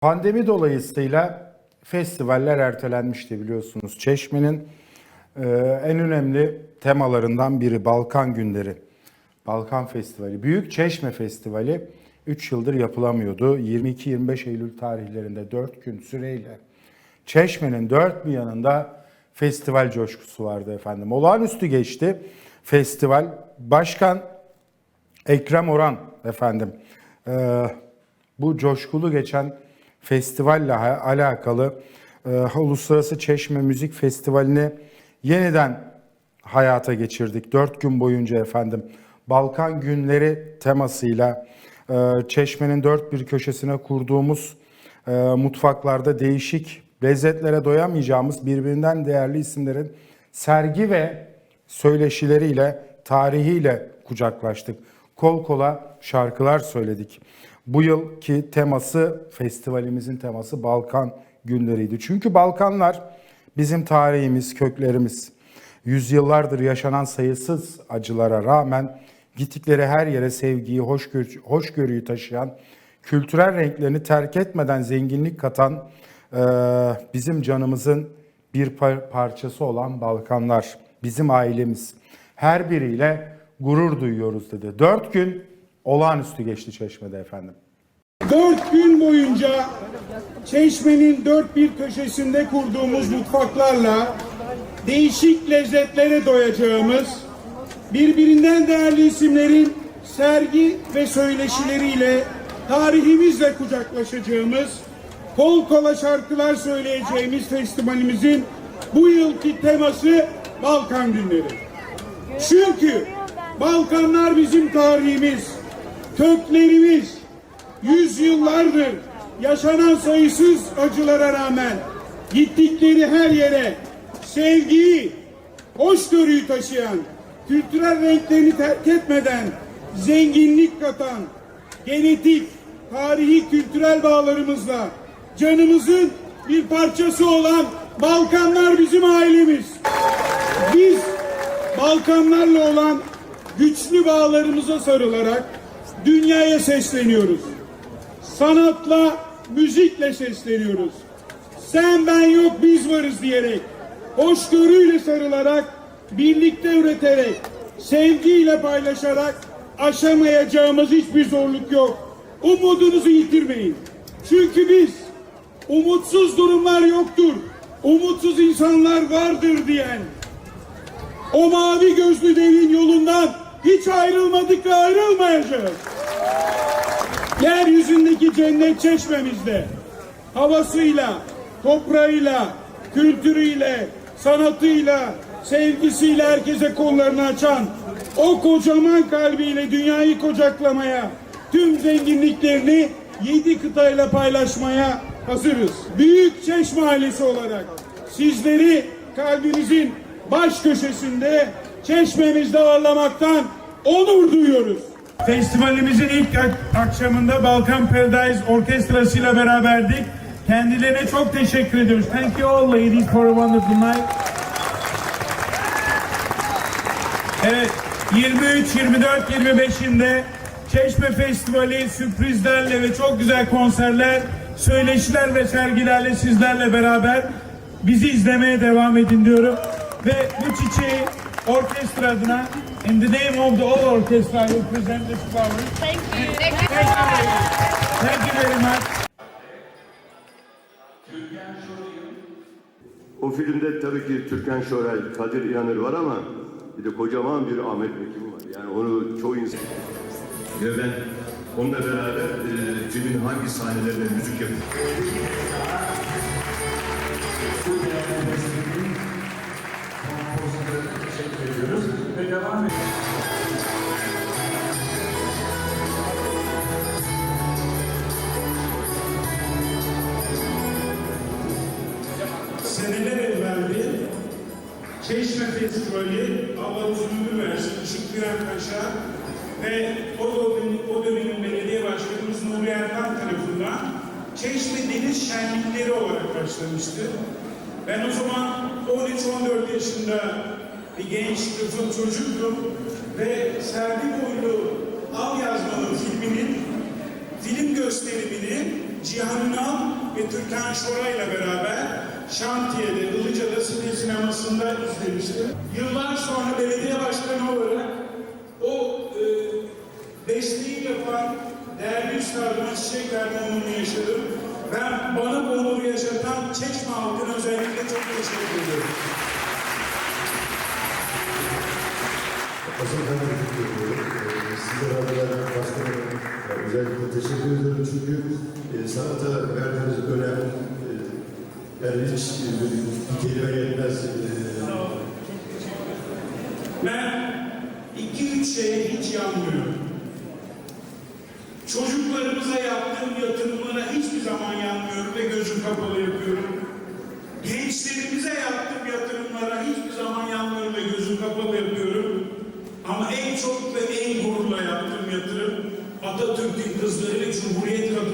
Pandemi dolayısıyla festivaller ertelenmişti biliyorsunuz. Çeşme'nin e, en önemli temalarından biri Balkan Günleri. Balkan Festivali. Büyük Çeşme Festivali 3 yıldır yapılamıyordu. 22-25 Eylül tarihlerinde 4 gün süreyle Çeşme'nin dört bir yanında festival coşkusu vardı efendim. Olağanüstü geçti festival. Başkan Ekrem Orhan efendim e, bu coşkulu geçen festivalle alakalı e, Uluslararası Çeşme Müzik Festivali'ni yeniden hayata geçirdik. Dört gün boyunca efendim Balkan Günleri temasıyla e, Çeşme'nin dört bir köşesine kurduğumuz e, mutfaklarda değişik lezzetlere doyamayacağımız birbirinden değerli isimlerin sergi ve söyleşileriyle, tarihiyle kucaklaştık. Kol kola şarkılar söyledik. Bu yılki teması, festivalimizin teması Balkan günleriydi. Çünkü Balkanlar bizim tarihimiz, köklerimiz. Yüzyıllardır yaşanan sayısız acılara rağmen gittikleri her yere sevgiyi, hoşgörü, hoşgörüyü taşıyan, kültürel renklerini terk etmeden zenginlik katan eee, bizim canımızın bir par- parçası olan Balkanlar, bizim ailemiz. Her biriyle gurur duyuyoruz dedi. Dört gün olağanüstü geçti Çeşme'de efendim. Dört gün boyunca Çeşme'nin dört bir köşesinde kurduğumuz mutfaklarla değişik lezzetlere doyacağımız, birbirinden değerli isimlerin sergi ve söyleşileriyle tarihimizle kucaklaşacağımız, kol kola şarkılar söyleyeceğimiz festivalimizin bu yılki teması Balkan Günleri. Çünkü Balkanlar bizim tarihimiz, köklerimiz, yüzyıllardır yaşanan sayısız acılara rağmen gittikleri her yere sevgiyi, hoşgörüyü taşıyan, kültürel renklerini terk etmeden zenginlik katan, genetik, tarihi kültürel bağlarımızla canımızın bir parçası olan Balkanlar bizim ailemiz. Biz Balkanlarla olan güçlü bağlarımıza sarılarak dünyaya sesleniyoruz. Sanatla, müzikle sesleniyoruz. Sen ben yok biz varız diyerek, hoşgörüyle sarılarak, birlikte üreterek, sevgiyle paylaşarak aşamayacağımız hiçbir zorluk yok. Umudunuzu yitirmeyin. Çünkü biz umutsuz durumlar yoktur, umutsuz insanlar vardır diyen o mavi gözlü devin yolundan hiç ayrılmadık ve ayrılmayacağız. Yeryüzündeki cennet çeşmemizde havasıyla, toprağıyla, kültürüyle, sanatıyla, sevgisiyle herkese kollarını açan o kocaman kalbiyle dünyayı kocaklamaya, tüm zenginliklerini yedi kıtayla paylaşmaya hazırız. Büyük Çeşme ailesi olarak sizleri kalbimizin baş köşesinde çeşmemizde ağırlamaktan onur duyuyoruz. Festivalimizin ilk ak- akşamında Balkan Paradise Orkestrası ile beraberdik. Kendilerine çok teşekkür ediyoruz. Thank you all ladies for a wonderful night. Evet, 23, 24, 25'inde Çeşme Festivali sürprizlerle ve çok güzel konserler, söyleşiler ve sergilerle sizlerle beraber bizi izlemeye devam edin diyorum. Ve bu çiçeği orkestra adına in the name of the all orchestra I will present this flower. Thank you. Thank you very much. Thank you very much. O filmde tabii ki Türkan Şoray, Kadir İnanır var ama bir de kocaman bir Ahmet Mekin var. Yani onu çoğu insan... Ve ben onunla beraber e, filmin hangi sahnelerinde müzik yapıyorum. Seneler evveldi Çeşme Festivali Hava Uzunlu Versin Işık Paşa ve o dönemin, o dönemin belediye başkanımız Nuri Erkan tarafından Çeşme Deniz Şenlikleri olarak başlamıştı. Ben o zaman 13-14 yaşında bir genç kızım çocuktum ve Serdi Boylu Al Yazmalı filminin film gösterimini Cihan Ünal ve Türkan Şoray'la beraber Şantiye'de, Ilıca'da Sine Sineması'nda izlemiştim. Yıllar sonra belediye başkanı olarak o e, besteyi yapan değerli üstadıma çiçek verme onurunu yaşadım. Ben bana bu onuru yaşatan Çeşme halkına özellikle çok teşekkür ediyorum. Asıl ben de. Ee, Sizlere adına başkanım e, özellikle teşekkür ediyorum çünkü e, sanata verdiğiniz önem e, yani hiç e, kelime yetmez. E, Ben iki üç şeye hiç yanmıyorum. Çocuklarımıza yaptığım yatırımlara hiçbir zaman yanmıyorum ve gözüm kapalı yapıyorum. Gençlerimize yaptığım yatırımlara hiçbir zaman yanmıyorum ve gözüm kapalı yapıyorum. Ama en çok ve en gururla yaptığım yatırım Atatürk'ün kızları Cumhuriyet kadınlarına